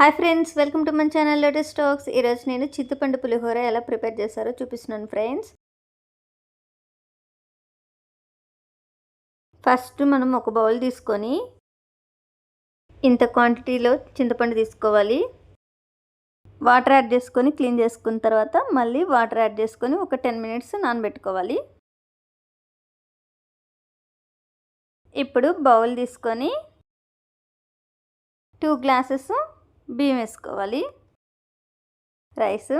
Hi friends welcome to మన channel Lotus Stocks ఈరోజు నేను చింతపండు పులిహోర ఎలా ప్రిపేర్ చేస్తారో చూపిస్తున్నాను ఫ్రెండ్స్. ఫస్ట్ మనం ఒక బౌల్ తీసుకొని ఇంత క్వాంటిటీలో చింతపండు తీసుకోవాలి. వాటర్ యాడ్ చేసుకొని క్లీన్ చేసుకున్న తర్వాత మళ్ళీ వాటర్ యాడ్ చేసుకొని ఒక టెన్ మినిట్స్ నానబెట్టుకోవాలి. ఇప్పుడు బౌల్ తీసుకొని టూ గ్లాసెస్ బియ్యం వేసుకోవాలి. రైసు.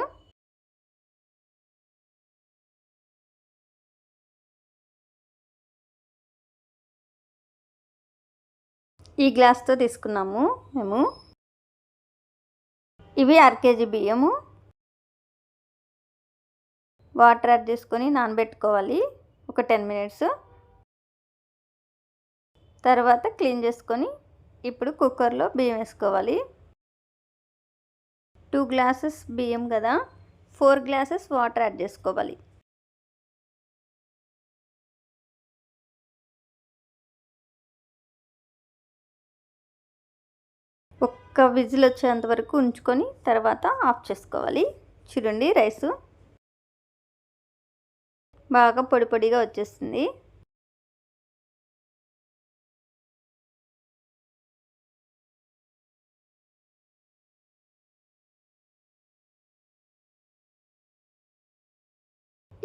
ఈ గ్లాస్తో తీసుకున్నాము మేము. ఇవి అర కేజీ బియ్యము. వాటర్ యాడ్ చేసుకొని నానబెట్టుకోవాలి. ఒక టెన్ మినిట్స్. తర్వాత క్లీన్ చేసుకొని ఇప్పుడు కుక్కర్లో బియ్యం వేసుకోవాలి. టూ గ్లాసెస్ బియ్యం కదా ఫోర్ గ్లాసెస్ వాటర్ యాడ్ చేసుకోవాలి. ఒక్క విజిల్ వచ్చేంత వరకు ఉంచుకొని తర్వాత ఆఫ్ చేసుకోవాలి. చూడండి రైసు బాగా పొడి పొడిగా వచ్చేస్తుంది.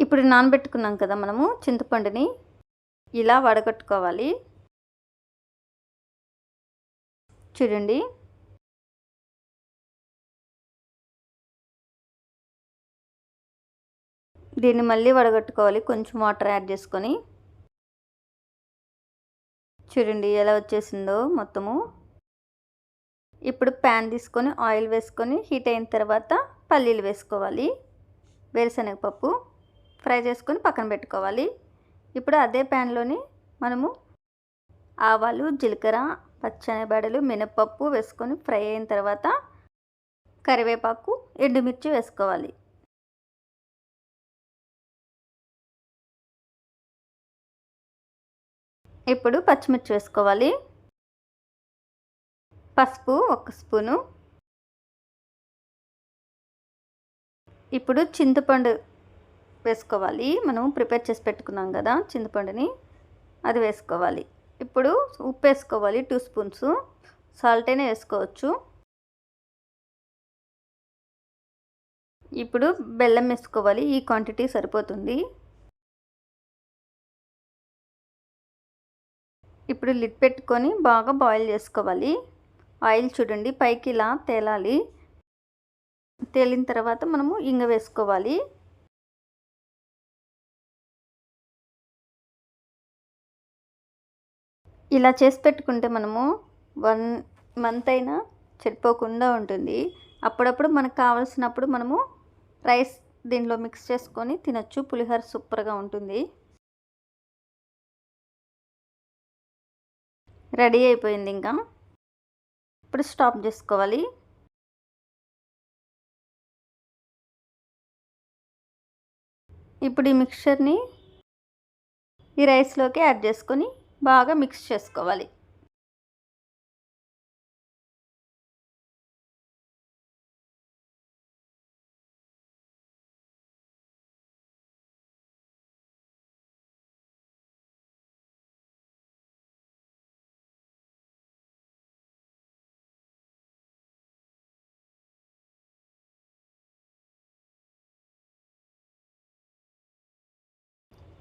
ఇప్పుడు నానబెట్టుకున్నాం కదా మనము చింతపండుని. ఇలా వడగట్టుకోవాలి. చూడండి. దీన్ని మళ్ళీ వడగట్టుకోవాలి. కొంచెం వాటర్ యాడ్ చేసుకొని. చూడండి ఎలా వచ్చేసిందో మొత్తము. ఇప్పుడు ప్యాన్ తీసుకొని ఆయిల్ వేసుకొని హీట్ అయిన తర్వాత పల్లీలు వేసుకోవాలి. వేరుశనగపప్పు. ఫ్రై చేసుకొని పక్కన పెట్టుకోవాలి. ఇప్పుడు అదే ప్యాన్లోని మనము ఆవాలు జీలకర్ర పచ్చనిబడలు మినపప్పు వేసుకొని ఫ్రై అయిన తర్వాత కరివేపాకు ఎండుమిర్చి వేసుకోవాలి. ఇప్పుడు పచ్చిమిర్చి వేసుకోవాలి. పసుపు ఒక స్పూను. ఇప్పుడు చింతపండు వేసుకోవాలి. మనం ప్రిపేర్ చేసి పెట్టుకున్నాం కదా చింతపండుని అది వేసుకోవాలి. ఇప్పుడు ఉప్పు వేసుకోవాలి టూ స్పూన్స్ సాల్ట్ అయినా వేసుకోవచ్చు. ఇప్పుడు బెల్లం వేసుకోవాలి ఈ క్వాంటిటీ సరిపోతుంది. ఇప్పుడు లిడ్ పెట్టుకొని బాగా బాయిల్ చేసుకోవాలి. ఆయిల్ చూడండి పైకి ఇలా తేలాలి. తేలిన తర్వాత మనము ఇంగ వేసుకోవాలి. ఇలా చేసి పెట్టుకుంటే మనము వన్ మంత్ అయినా చెడిపోకుండా ఉంటుంది. అప్పుడప్పుడు మనకు కావాల్సినప్పుడు మనము రైస్ దీంట్లో మిక్స్ చేసుకొని తినచ్చు. పులిహోర సూపర్గా ఉంటుంది. రెడీ అయిపోయింది ఇంకా. ఇప్పుడు స్టాప్ చేసుకోవాలి. ఇప్పుడు ఈ మిక్చర్ని ఈ రైస్లోకి యాడ్ చేసుకొని బాగా మిక్స్ చేసుకోవాలి.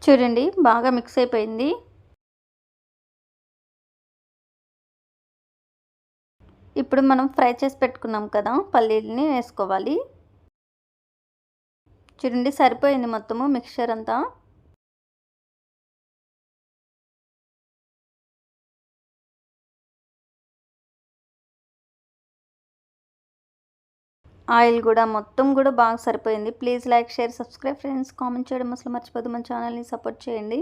చూడండి బాగా మిక్స్ అయిపోయింది. ఇప్పుడు మనం ఫ్రై చేసి పెట్టుకున్నాం కదా పల్లీలని వేసుకోవాలి. చూడండి సరిపోయింది మొత్తము మిక్చర్ అంతా. ఆయిల్ కూడా మొత్తం కూడా బాగా సరిపోయింది. Please like share subscribe friends. Comment చేయడం అసలు మర్చిపోదు మన ఛానల్ని సపోర్ట్ చేయండి.